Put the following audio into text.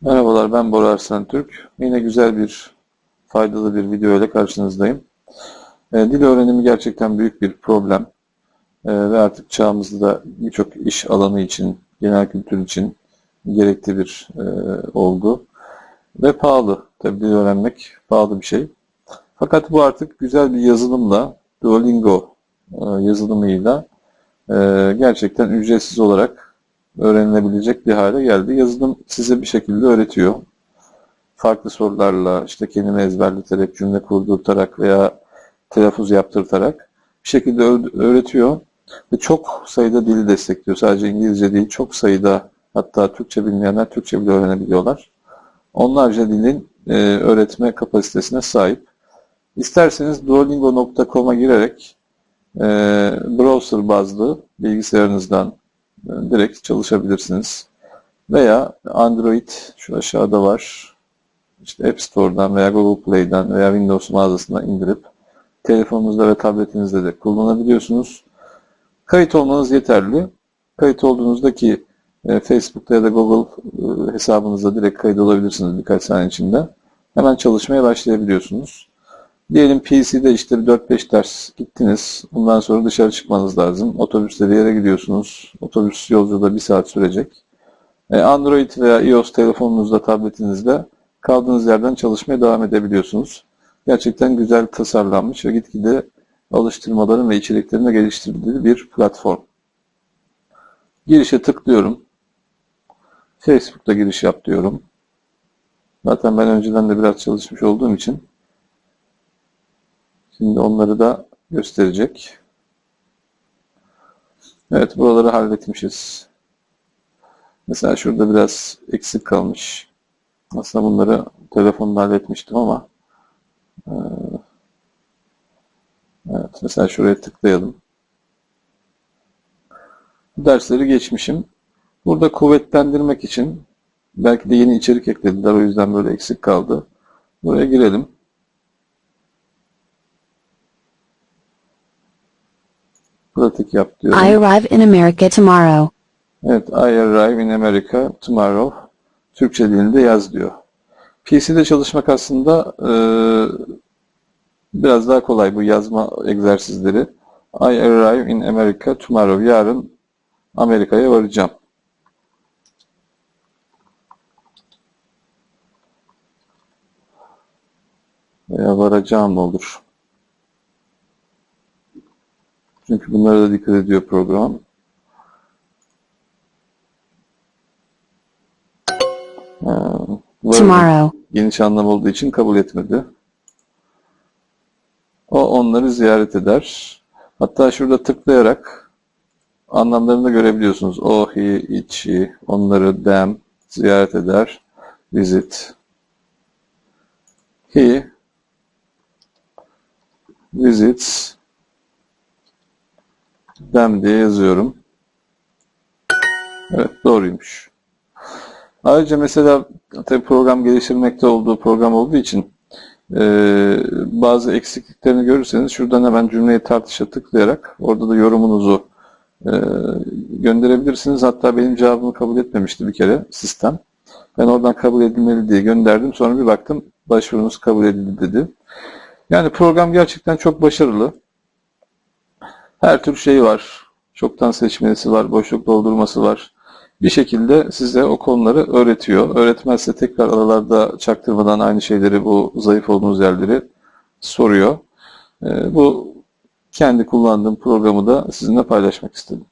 Merhabalar ben Bora Arslan Türk. Yine güzel bir, faydalı bir video ile karşınızdayım. E, dil öğrenimi gerçekten büyük bir problem. E, ve artık çağımızda birçok iş alanı için, genel kültür için gerekli bir e, olgu. Ve pahalı. Tabii dil öğrenmek pahalı bir şey. Fakat bu artık güzel bir yazılımla, Duolingo e, yazılımıyla e, gerçekten ücretsiz olarak öğrenilebilecek bir hale geldi. Yazılım size bir şekilde öğretiyor. Farklı sorularla, işte kelime ezberleterek, cümle kurdurtarak veya telaffuz yaptırtarak bir şekilde öğretiyor. Ve çok sayıda dili destekliyor. Sadece İngilizce değil, çok sayıda hatta Türkçe bilmeyenler Türkçe bile öğrenebiliyorlar. Onlarca dilin e, öğretme kapasitesine sahip. İsterseniz duolingo.com'a girerek e, browser bazlı bilgisayarınızdan direkt çalışabilirsiniz. Veya Android şu aşağıda var. İşte App Store'dan veya Google Play'den veya Windows mağazasından indirip telefonunuzda ve tabletinizde de kullanabiliyorsunuz. Kayıt olmanız yeterli. Kayıt olduğunuzdaki e, Facebook'ta ya da Google e, hesabınızda direkt kayıt olabilirsiniz birkaç saniye içinde. Hemen çalışmaya başlayabiliyorsunuz. Diyelim PC'de işte bir 4-5 ders gittiniz. Bundan sonra dışarı çıkmanız lazım. Otobüste bir yere gidiyorsunuz. Otobüs yolculuğu da bir saat sürecek. E, Android veya iOS telefonunuzda, tabletinizde kaldığınız yerden çalışmaya devam edebiliyorsunuz. Gerçekten güzel tasarlanmış ve gitgide alıştırmaların ve içeriklerin de geliştirildiği bir platform. Girişe tıklıyorum. Facebook'ta giriş yap diyorum. Zaten ben önceden de biraz çalışmış olduğum için Şimdi onları da gösterecek. Evet buraları halletmişiz. Mesela şurada biraz eksik kalmış. Aslında bunları telefonda halletmiştim ama e, evet mesela şuraya tıklayalım. Dersleri geçmişim. Burada kuvvetlendirmek için belki de yeni içerik eklediler o yüzden böyle eksik kaldı. Buraya girelim. Pratik yap diyorum. I arrive in America tomorrow. Evet, I arrive in America tomorrow. Türkçe dilinde yaz diyor. PC'de çalışmak aslında e, biraz daha kolay bu yazma egzersizleri. I arrive in America tomorrow. Yarın Amerika'ya varacağım. Veya varacağım olur. Çünkü bunlara da dikkat ediyor program. Ha, Tomorrow. Geniş anlam olduğu için kabul etmedi. O onları ziyaret eder. Hatta şurada tıklayarak anlamlarını da görebiliyorsunuz. O, he, it, she, onları them ziyaret eder. Visit. He visits dem diye yazıyorum. Evet doğruymuş. Ayrıca mesela tabii program geliştirmekte olduğu program olduğu için e, bazı eksikliklerini görürseniz şuradan hemen cümleyi tartışa tıklayarak orada da yorumunuzu e, gönderebilirsiniz. Hatta benim cevabımı kabul etmemişti bir kere sistem. Ben oradan kabul edilmeli diye gönderdim. Sonra bir baktım başvurunuz kabul edildi dedi. Yani program gerçekten çok başarılı. Her tür şey var. Çoktan seçmesi var, boşluk doldurması var. Bir şekilde size o konuları öğretiyor. Öğretmezse tekrar aralarda çaktırmadan aynı şeyleri, bu zayıf olduğunuz yerleri soruyor. Ee, bu kendi kullandığım programı da sizinle paylaşmak istedim.